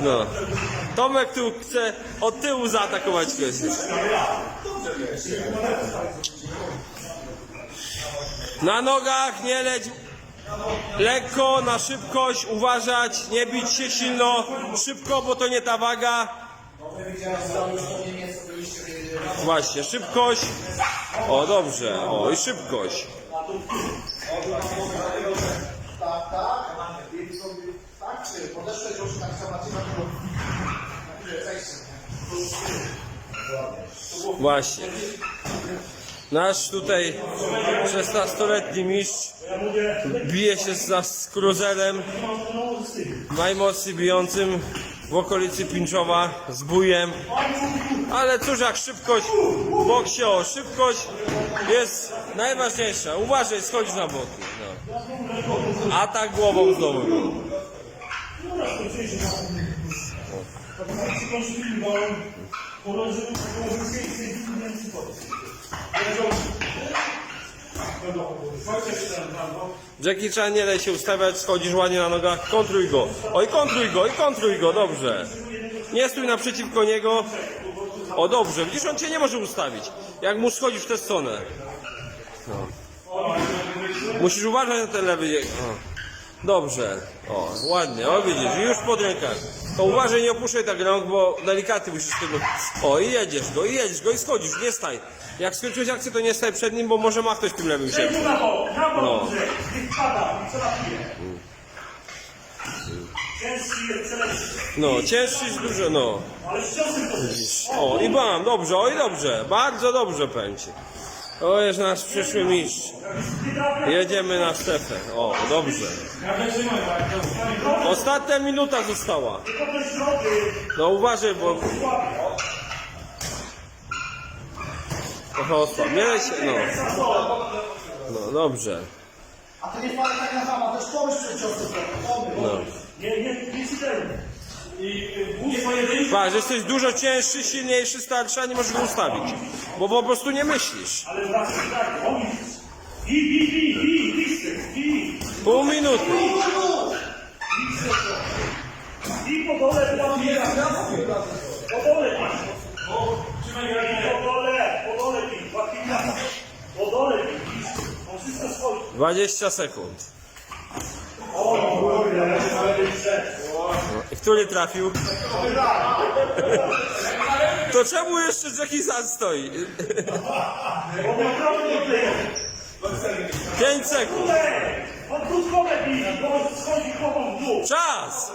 No. Tomek tu chce od tyłu zaatakować gościa. Na nogach nie leć lekko, na szybkość, uważać, nie bić się silno, szybko, bo to nie ta waga. Właśnie, szybkość. O, dobrze, o i szybkość. Tak, czy. Właśnie. Nasz tutaj 16-letni mistrz bije się za z kruzerem najmocniej bijącym w okolicy Pińczowa z bujem. Ale cóż jak szybkość w boksie, o szybkość jest najważniejsza. Uważaj, schodź na boki. No. Atak głową znowu. Jackie Chan nie daj się ustawiać, schodzisz ładnie na nogach, kontruj go. Oj, kontruj go, i kontruj go, dobrze. Nie stój naprzeciwko niego. O, dobrze, widzisz, on cię nie może ustawić. Jak mu schodzisz w tę stronę. No. Musisz uważać na ten lewy. O. Dobrze, o, ładnie, o widzisz, już pod rękach. To uważaj, nie opuszczaj tak rąk, bo delikatnie musisz tego... O, i jedziesz go, i jedziesz go, i schodzisz, nie staj. Jak skończyłeś akcję, to nie staj przed nim, bo może machnąć tym lewym się. Na bok, na bok, No. niech pada. No, cięższy dużo, no. Ale z ciosem to. O, i bam, dobrze, oj, dobrze, bardzo dobrze pęci. To jest nasz przyszły mistrz. Jedziemy na Stefę. O, dobrze. Ostatnia minuta została. No uważaj, bo... Trochę osłab. Nie lej się, no. No, dobrze. A to nie tak na chama, też pomyśl. No. nie, nie, nie czytelny. I wóz pojedynczy, Patrz, jesteś dużo cięższy, silniejszy, starszy, a nie możesz go ustawić. Bo po prostu nie myślisz. ale zawsze tak, on. I, i, i, i, listek, Pół minuty. i po dole łapie. Po dole masz. Po dole, po dole Po dole on wszystko schodzi. 20 sekund. O, kurde, ale jeszcze. I Który trafił? To czemu jeszcze Jackie Chan stoi? Bo naprawdę nie kleje. 5 sekund. Czas!